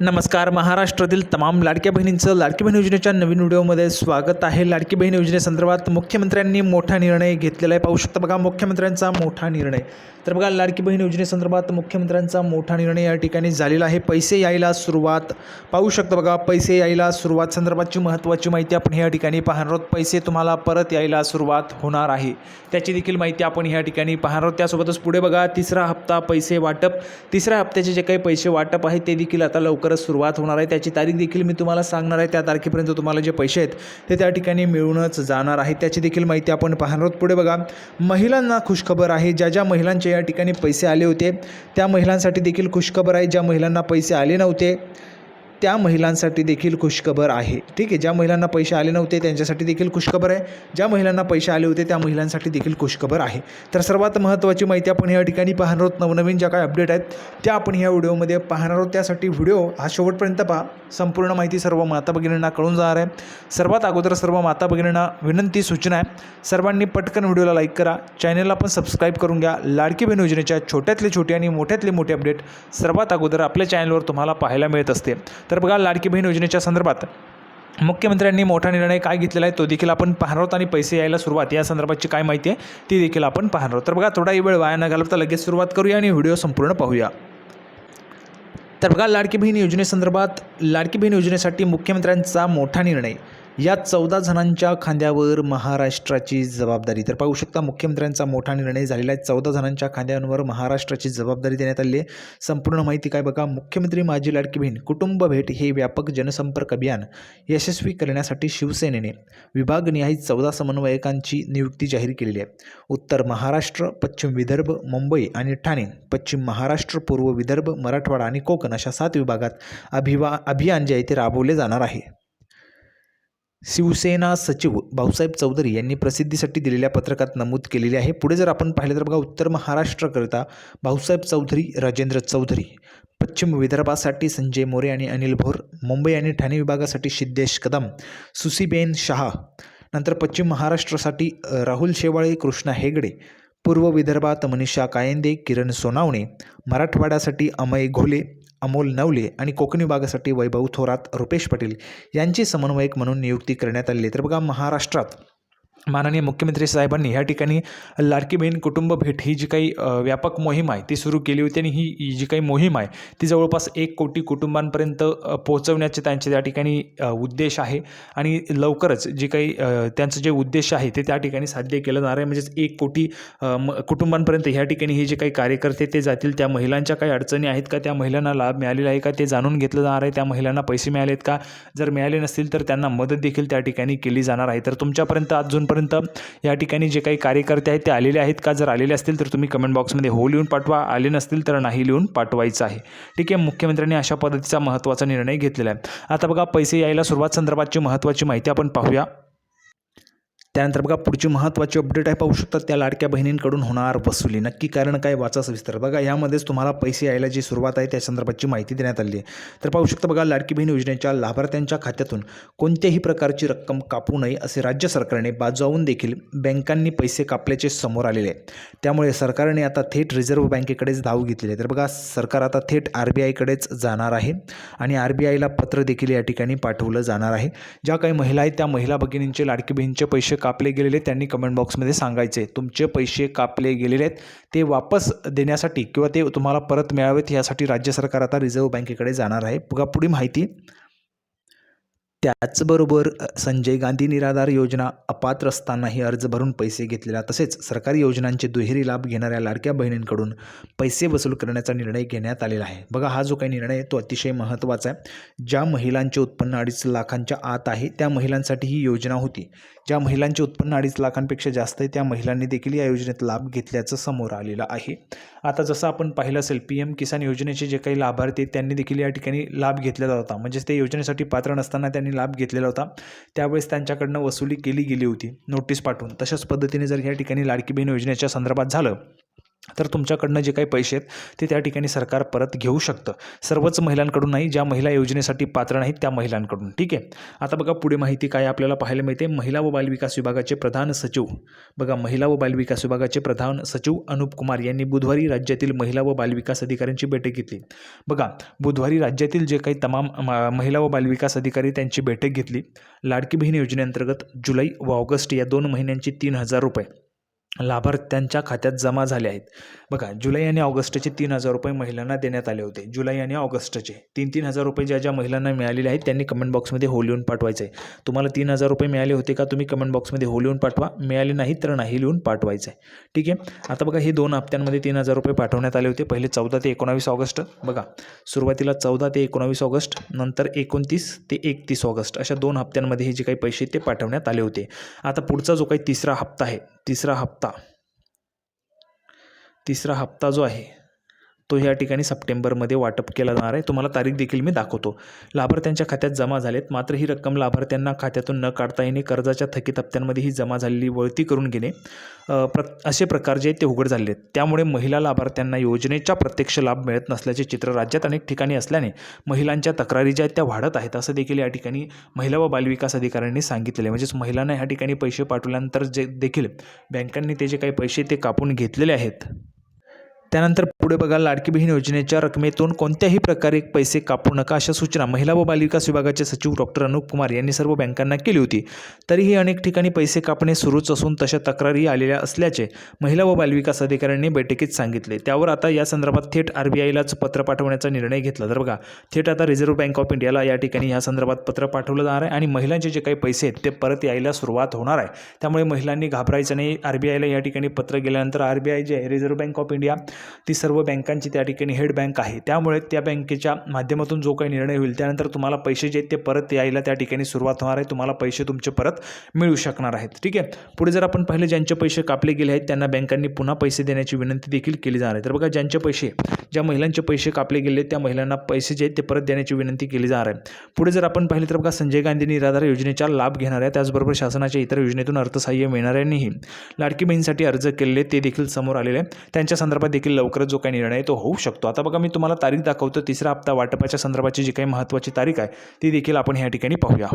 नमस्कार. महाराष्ट्रातील तमाम लाडक्या बहिणींचं लाडकी बहीण योजनेच्या नवीन व्हिडिओमध्ये स्वागत आहे. लाडकी बहीण योजनेसंदर्भात मुख्यमंत्र्यांनी मोठा निर्णय घेतलेला आहे. पाहू शकता बघा मुख्यमंत्र्यांचा मोठा निर्णय. तर बघा लाडकी बहीण योजनेसंदर्भात मुख्यमंत्र्यांचा मोठा निर्णय या ठिकाणी झालेला आहे. पैसे यायला सुरुवात पाहू शकता बघा पैसे यायला सुरुवात संदर्भातची महत्त्वाची माहिती आपण या ठिकाणी पाहणार आहोत. पैसे तुम्हाला परत यायला सुरुवात होणार आहे. त्याची देखील माहिती आपण या ठिकाणी पाहणार आहोत. त्यासोबतच पुढे बघा तिसरा हप्ता पैसे वाटप. तिसऱ्या हप्त्याचे जे काही पैसे वाटप आहे ते देखील आता लवकर लवकरच सुरुवात होणार आहे. त्याची तारीख देखील मी तुम्हाला सांगणार आहे. त्या तारखेपर्यंत तुम्हाला जे पैसे आहेत ते त्या ठिकाणी मिळूनच जाणार आहे. त्याची देखील माहिती आपण पाहणार आहोत. पुढे बघा महिलांना खुशखबर आहे. ज्या ज्या महिलांचे या ठिकाणी पैसे आले होते त्या महिलांसाठी देखील खुशखबर आहे. ज्या महिलांना पैसे आले नव्हते त्या महिलांसाठी देखील खुशखबर आहे. ठीक आहे ज्या महिलांना पैसे आले नव्हते त्यांच्यासाठी देखील खुशखबर आहे. ज्या महिलांना पैसे आले होते त्या महिलांसाठी देखील खुशखबर आहे. तर सर्वात महत्त्वाची माहिती आपण या ठिकाणी पाहणार आहोत. नवनवीन ज्या काय अपडेट आहेत त्या आपण ह्या व्हिडिओमध्ये पाहणार आहोत. त्यासाठी व्हिडिओ हा शेवटपर्यंत पहा. संपूर्ण माहिती सर्व माता भगिनींना कळून जाणार आहे. सर्वात अगोदर सर्व माता भगिनींना विनंती सूचना आहे. सर्वांनी पटकन व्हिडिओला लाईक करा. चॅनलला पण सबस्क्राईब करून घ्या. लाडकी बहीण योजनेच्या छोट्यातले छोटे आणि मोठ्यातले मोठे अपडेट सर्वात अगोदर आपल्या चॅनलवर तुम्हाला पाहायला मिळत असते. तर बघा लाडकी बहीण योजनेच्या संदर्भात मुख्यमंत्र्यांनी मोठा निर्णय काय घेतलेला आहे तो देखील आपण पाहणार आहोत आणि पैसे यायला सुरुवात. या संदर्भातची काय माहिती आहे ती देखील आपण पाहणार आहोत. तर बघा थोडाही वेळ वाया न घालवता लगेच सुरुवात करूया आणि व्हिडिओ संपूर्ण पाहूया. तर बघा लाडकी बहीण योजनेसंदर्भात लाडकी बहीण योजनेसाठी मुख्यमंत्र्यांचा मोठा निर्णय. या चौदा जणांच्या खांद्यावर महाराष्ट्राची जबाबदारी. तर पाहू शकता मुख्यमंत्र्यांचा मोठा निर्णय झालेला आहे. चौदा जणांच्या खांद्यांवर महाराष्ट्राची जबाबदारी देण्यात आली आहे. संपूर्ण माहिती काय बघा मुख्यमंत्री माझी लाडकी बहीण कुटुंब भेट हे व्यापक जनसंपर्क अभियान यशस्वी करण्यासाठी शिवसेनेने विभागनिहाय चौदा समन्वयकांची नियुक्ती जाहीर केलेली आहे. उत्तर महाराष्ट्र पश्चिम विदर्भ मुंबई आणि ठाणे पश्चिम महाराष्ट्र पूर्व विदर्भ मराठवाडा आणि कोकण अशा सात विभागात अभिवा अभियान जे आहे ते राबवले जाणार आहे. शिवसेना सचिव भाऊसाहेब चौधरी यांनी प्रसिद्धीसाठी दिलेल्या पत्रकात नमूद केलेले आहे. पुढे जर आपण पाहिलं तर बघा उत्तर महाराष्ट्रकरिता भाऊसाहेब चौधरी राजेंद्र चौधरी पश्चिम विदर्भासाठी संजय मोरे आणि अनिल भोर मुंबई आणि ठाणे विभागासाठी सिद्धेश कदम सुसीबेन शहा नंतर पश्चिम महाराष्ट्रासाठी राहुल शेवाळे कृष्णा हेगडे पूर्व विदर्भात मनीषा कायंदे किरण सोनावणे मराठवाड्यासाठी अमय घोले अमोल नवले आणि कोकण विभागासाठी वैभव थोरात रुपेश पाटील यांची समन्वयक म्हणून नियुक्ती करण्यात आली आहे. तर बघा महाराष्ट्रात माननीय मुख्यमंत्री साहेबांनी या ठिकाणी लाडकी बहीण कुटुंब भेट ही जी काही व्यापक मोहीम आहे ती सुरू केली होती आणि ही जी काही मोहीम आहे ती जवळपास एक कोटी कुटुंबांपर्यंत पोहोचवण्याचे त्यांचे त्या ठिकाणी उद्देश आहे. आणि लवकरच जे काही त्यांचं जे उद्देश आहे ते त्या ठिकाणी साध्य केलं जाणार आहे. म्हणजेच एक कोटी म कुटुंबांपर्यंत ह्या ठिकाणी हे जे काही कार्यकर्ते ते जातील त्या महिलांच्या काही अडचणी आहेत का? त्या महिलांना लाभ मिळालेला आहे का? ते जाणून घेतलं जाणार आहे. त्या महिलांना पैसे मिळाले आहेत का? जर मिळाले नसतील तर त्यांना मदत देखील त्या ठिकाणी केली जाणार आहे. तर तुमच्यापर्यंत अजून अजूनपर्यंत या ठिकाणी जे काही कार्यकर्ते आहेत ते आलेले आहेत का? जर आलेले असतील तर तुम्ही कमेंट बॉक्समध्ये हो लिहून पाठवा. आले नसतील तर नाही लिहून पाठवायचं आहे. ठीक आहे मुख्यमंत्र्यांनी अशा पद्धतीचा महत्त्वाचा निर्णय घेतलेला आहे. आता बघा पैसे यायला सुरुवात संदर्भातची महत्त्वाची माहिती आपण पाहूया. त्यानंतर बघा पुढची महत्त्वाची अपडेट आहे. पाहू शकता त्या लाडक्या बहिणींकडून होणार वसुली. नक्की कारण काय वाचा सविस्तर. बघा यामध्येच तुम्हाला पैसे यायला जी सुरुवात आहे त्या संदर्भाची माहिती देण्यात आली आहे. तर पाहू शकता बघा लाडकी बहीण योजनेच्या लाभार्थ्यांच्या खात्यातून कोणत्याही प्रकारची रक्कम कापू नये असे राज्य सरकारने बाजवून देखील बँकांनी पैसे कापल्याचे समोर आलेले आहे त्यामुळे सरकारने आता थेट रिझर्व्ह बँकेकडेच धाव घेतलेली आहे. तर बघा सरकार आता थेट आर बी आयकडेच जाणार आहे आणि आर बी आयला पत्र देखील या ठिकाणी पाठवलं जाणार आहे. ज्या काही महिला आहेत त्या महिला भगिनींचे लाडकी बहिणींचे पैसे कापले गेलेले त्यांनी कमेंट बॉक्समध्ये सांगायचे. तुमचे पैसे कापले गेलेले आहेत ते वापस देण्यासाठी किंवा ते तुम्हाला परत मिळावेत यासाठी राज्य सरकार आता रिझर्व्ह बँकेकडे जाणार आहे. बघा पुढील माहिती. त्याचबरोबर संजय गांधी निराधार योजना अपात्र असतानाही अर्ज भरून पैसे घेतलेला तसेच सरकारी योजनांचे दुहेरी लाभ घेणाऱ्या लाडक्या बहिणींकडून पैसे वसूल करण्याचा निर्णय घेण्यात आलेला आहे. बघा हा जो काही निर्णय आहे तो अतिशय महत्त्वाचा आहे. ज्या महिलांचे उत्पन्न अडीच लाखांच्या आत आहे त्या महिलांसाठी ही योजना होती. ज्या महिलांचे उत्पन्न अडीच लाखांपेक्षा जास्त आहे त्या महिलांनी देखील या योजनेत लाभ घेतल्याचं समोर आलेलं आहे. आता जसं आपण पाहिलं असेल पी एम किसान योजनेचे जे काही लाभार्थी त्यांनी देखील या ठिकाणी लाभ घेतलेला होता. म्हणजेच ते योजनेसाठी पात्र नसताना त्यांनी लाभ घेतलेला होता. त्यावेळेस त्यांच्याकडनं वसुली केली गेली होती. नोटीस पाठवून. तशाच पद्धतीने जर या ठिकाणी लाडकी बहीण योजनेच्या संदर्भात झालं तर तुमच्याकडनं जे काही पैसे आहेत ते त्या ठिकाणी सरकार परत घेऊ शकतं. सर्वच महिलांकडून नाही ज्या महिला योजनेसाठी पात्र नाहीत त्या महिलांकडून. ठीक आहे? आता बघा पुढे माहिती काय आपल्याला पाहायला मिळते. महिला व बालविकास विभागाचे प्रधान सचिव. बघा महिला व बालविकास विभागाचे प्रधान सचिव अनुप कुमार यांनी बुधवारी राज्यातील महिला व बालविकास अधिकाऱ्यांची बैठक घेतली. बघा बुधवारी राज्यातील जे काही तमाम महिला व बालविकास अधिकारी त्यांची बैठक घेतली. लाडकी बहीण योजनेअंतर्गत जुलै व ऑगस्ट या दोन महिन्यांची तीन हजार रुपये. लाभार्थ्यांच्या खात्यात जमा झाले आहेत. बघा जुलै आणि ऑगस्टचे तीन हजार रुपये महिलांना देण्यात आले होते. जुलै आणि ऑगस्टचे तीन तीन हजार रुपये ज्या ज्या महिलांना मिळालेले आहेत त्यांनी कमेंट बॉक्समध्ये हो लिहून पाठवायचं आहे. तुम्हाला तीन हजार रुपये मिळाले होते का तुम्ही कमेंट बॉक्समध्ये हो लिहून पाठवा. मिळाले नाही तर नाही लिहून पाठवायचं आहे. ठीक आहे? आता बघा हे दोन हप्त्यांमध्ये तीन हजार रुपये पाठवण्यात आले होते. पहिले चौदा ते एकोणावीस ऑगस्ट. बघा सुरुवातीला चौदा ते एकोणावीस ऑगस्ट नंतर एकोणतीस ते एकतीस ऑगस्ट. अशा दोन हप्त्यांमध्ये हे जे काही पैसे ते पाठवण्यात आले होते. आता पुढचा जो काही तिसरा हप्ता आहे तिसरा हप्ता. तिसरा हप्ता जो आहे तो ह्या ठिकाणी सप्टेंबरमध्ये वाटप केला जाणार आहे. तुम्हाला तारीख देखील मी दाखवतो. लाभार्थ्यांच्या खात्यात जमा झालेत. मात्र ही रक्कम लाभार्थ्यांना खात्यातून न काढता येणे कर्जाच्या थकीत हप्त्यांमध्ये ही जमा झालेली वळती करून घेणे प्र असे प्रकार जे आहेत ते उघड झाले आहेत. त्यामुळे महिला लाभार्थ्यांना योजनेचा प्रत्यक्ष लाभ मिळत नसल्याचे चित्र राज्यात अनेक ठिकाणी असल्याने महिलांच्या तक्रारी ज्या आहेत त्या वाढत आहेत असं देखील या ठिकाणी महिला व बालविकास अधिकाऱ्यांनी सांगितलेले म्हणजेच महिलांना ह्या ठिकाणी पैसे पाठवल्यानंतर जे देखील बँकांनी ते जे काही पैसे ते कापून घेतलेले आहेत. त्यानंतर पुढे बघा लाडकी बहीण योजनेच्या रकमेतून कोणत्याही प्रकारे पैसे कापू नका अशा सूचना महिला व बालविकास विभागाचे सचिव डॉक्टर अनुप कुमार यांनी सर्व बँकांना केली होती. तरीही अनेक ठिकाणी पैसे कापणे सुरूच असून तशा तक्रारी आलेल्या असल्याचे महिला व बालविकास अधिकाऱ्यांनी बैठकीत सांगितले. त्यावर आता या संदर्भात थेट आर बी आयलाच पत्र पाठवण्याचा निर्णय घेतला. तर बघा थेट आता रिझर्व्ह बँक ऑफ इंडियाला या ठिकाणी या संदर्भात पत्र पाठवलं जाणार आहे आणि महिलांचे जे काही पैसे आहेत ते परत यायला सुरुवात होणार आहे. त्यामुळे महिलांनी घाबरायचं नाही. आर बी आयला या ठिकाणी पत्र गेल्यानंतर आर बी आय जे आहे रिझर्व्ह बँक ऑफ इंडिया ती सर्व बँकांची त्या ठिकाणी हेड बँक आहे. त्यामुळे त्या बँकेच्या माध्यमातून जो काही निर्णय होईल त्यानंतर तुम्हाला पैसे जे आहेत ते परत यायला त्या ठिकाणी सुरुवात होणार आहे. तुम्हाला पैसे तुमचे परत मिळू शकणार आहेत. ठीक आहे? पुढे जर आपण पाहिले ज्यांचे पैसे कापले गेले आहेत त्यांना बँकांनी पुन्हा पैसे देण्याची विनंती देखील केली जाणार आहे. तर बघा ज्यांचे पैसे ज्या महिलांचे पैसे कापले गेले त्या महिलांना पैसे जे आहेत ते परत देण्याची विनंती केली जाणार आहे. पुढे जर आपण पाहिले तर बघा संजय गांधी निराधार योजनेचा लाभ घेणाऱ्या त्याचबरोबर शासनाच्या इतर योजनेतून अर्थसहाय्य मिळणाऱ्यांनीही लाडकी बहीणसाठी अर्ज केलेले ते देखील समोर आलेले आहे. त्यांच्या संदर्भात देखील लवकरच जो काही निर्णय आहे तो होऊ शकतो. आता बघा मी तुम्हाला तारीख दाखवतो. तिसरा हप्ता वाटपाच्या संदर्भाची जी काही महत्त्वाची तारीख आहे ती देखील आपण ह्या ठिकाणी पाहूया.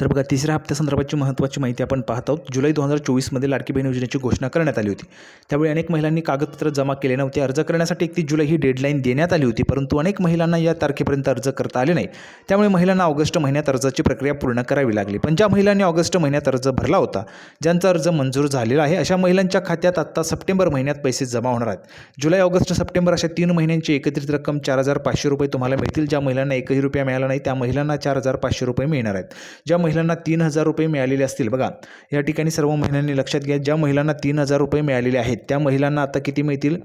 तर बघा तिसऱ्या हप्त्यासंदर्भाची महत्त्वाची माहिती आपण पाहत आहोत. जुलै दोन हजार चोवीसमध्ये लाडकी बहीण योजनेची घोषणा करण्यात आली होती. त्यावेळी अनेक महिलांनी कागदपत्र जमा केले नव्हते. अर्ज करण्यासाठी एकतीस जुलै ही डेडलाईन देण्यात आली होती परंतु अनेक महिलांना या तारखेपर्यंत अर्ज करता आले नाही. त्यामुळे महिलांना ऑगस्ट महिन्यात अर्जाची प्रक्रिया पूर्ण करावी लागली. पण ज्या महिलांनी ऑगस्ट महिन्यात अर्ज भरला होता ज्यांचा अर्ज मंजूर झालेला आहे अशा महिलांच्या खात्यात आत्ता सप्टेंबर महिन्यात पैसे जमा होणार आहेत. जुलै ऑगस्ट सप्टेंबर अशा तीन महिन्यांची एकत्रित रक्कम चार हजार पाचशे रुपये तुम्हाला मिळतील. ज्या महिलांना एकही रुपया मिळाला नाही त्या महिलांना चार हजार पाचशे रुपये मिळणार आहेत. ज्या महिलांना तीन हजार रुपये मिळालेले असतील. बघा या ठिकाणी सर्व महिलांनी लक्षात घ्या ज्या महिलांना तीन हजार रुपये मिळालेले आहेत त्या महिलांना आता किती मिळतील?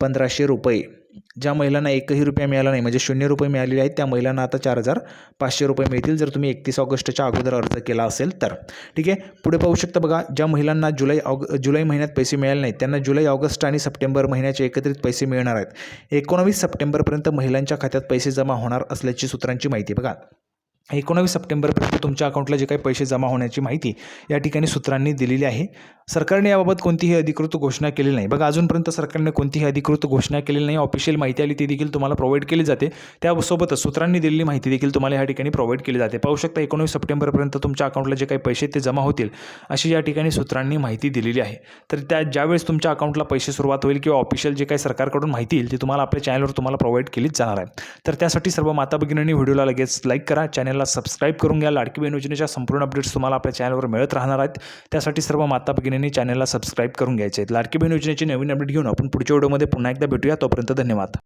पंधराशे रुपये. ज्या महिलांना एकही रुपया मिळाला नाही म्हणजे शून्य रुपये मिळालेले आहेत त्या महिलांना आता चार हजार पाचशे रुपये मिळतील. जर तुम्ही एकतीस ऑगस्टच्या अगोदर अर्ज केला असेल तर. ठीक आहे? पुढे पाहू शकता बघा ज्या महिलांना जुलै ऑग जुलै महिन्यात पैसे मिळाले नाहीत त्यांना जुलै ऑगस्ट आणि सप्टेंबर महिन्याचे एकत्रित पैसे मिळणार आहेत. एकोणावीस सप्टेंबरपर्यंत महिलांच्या खात्यात पैसे जमा होणार असल्याची सूत्रांची माहिती बघा एकोणावीस सप्टेंबरपर्यंत तुमच्या अकाउंटला जे काही पैसे जमा होण्याची माहिती या ठिकाणी सूत्रांनी दिलेली आहे. सरकारने याबाबत कोणतीही अधिकृत घोषणा केलेली नाही. बघा अजूनपर्यंत सरकारने कोणतीही अधिकृत घोषणा केलेली नाही. ऑफिशियल माहिती आली ती देखील तुम्हाला प्रोव्हाइड केली जाते. त्यासोबतच सूत्रांनी दिलेली माहिती देखील तुम्हाला या ठिकाणी प्रोव्हाइड केली जाते. पाहू शकता एकोणीस सप्टेंबरपर्यंत तुमच्या अकाउंटला जे काही पैसे ते जमा होतील अशी या ठिकाणी सूत्रांनी माहिती दिलेली आहे. तर त्या ज्यावेळेस तुमच्या अकाउंटला पैसे सुरुवात होईल किंवा ऑफिशियल जे काही सरकारकडून माहिती येईल ती तुम्हाला आपल्या चॅनलवर तुम्हाला प्रोव्हाइड केलीच जाणार आहे. तर त्यासाठी सर्व माता भगिनींनी व्हिडिओला लगेच लाईक करा. चॅनलला सबस्क्राईब करून घ्या. लाडकी बहीण योजनेच्या संपूर्ण अपडेट्स तुम्हाला आपल्या चॅनलवर मिळत राहणार आहेत. त्यासाठी सर्व माता भगिनींनी चॅनलला सबस्क्राईब करून घ्यायचे आहेत लाडकी बहीण योजनेची नवीन अपडेट घेऊन आपण पुढच्या व्हिडिओमध्ये पुन्हा एकदा भेटूया. तोपर्यंत धन्यवाद.